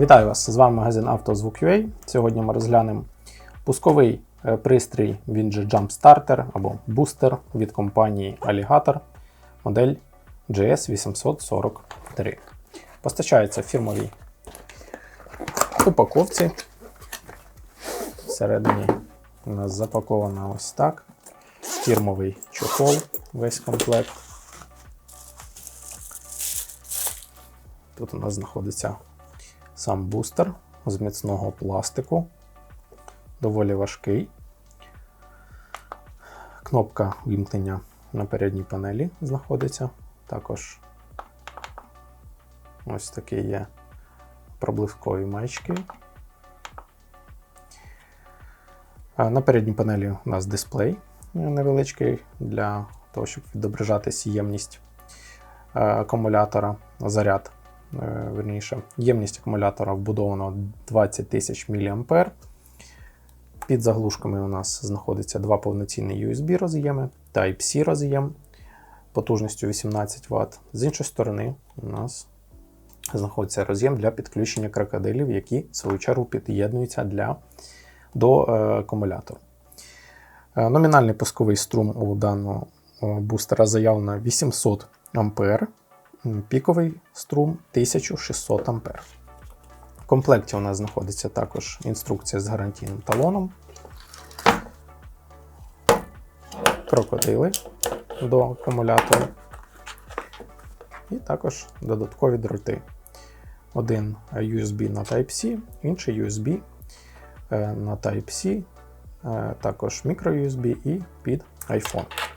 Вітаю вас! З вами магазин «Автозвук.UA». Сьогодні ми розглянемо пусковий е, пристрій, він же Jump Starter або бустер від компанії Alligator, модель GS843. Постачається в фірмовій упаковці. Всередині у нас запаковано ось так. Фірмовий чохол, весь комплект. Тут у нас знаходиться сам бустер з міцного пластику, доволі важкий. Кнопка вімкнення на передній панелі знаходиться. Також ось такі є проблискові маячки. На передній панелі у нас дисплей невеличкий для того, щоб відображати ємність е, акумулятора, заряд верніше. Ємність акумулятора вбудовано 20 тисяч мА. Під заглушками у нас знаходиться два повноцінні USB роз'єми, Type-C роз'єм потужністю 18 Вт. З іншої сторони, у нас знаходиться роз'єм для підключення крокодилів, які в свою чергу під'єднуються для, до е, акумулятора. Е, Номінальний пусковий струм у даного е, бустера заявлено 800 А, піковий струм 1600 А. В комплекті у нас знаходиться також інструкція з гарантійним талоном, крокодили до акумулятора і також додаткові дроти. Один USB на Type-C, інший USB е, на Type-C, е, також microUSB і під iPhone.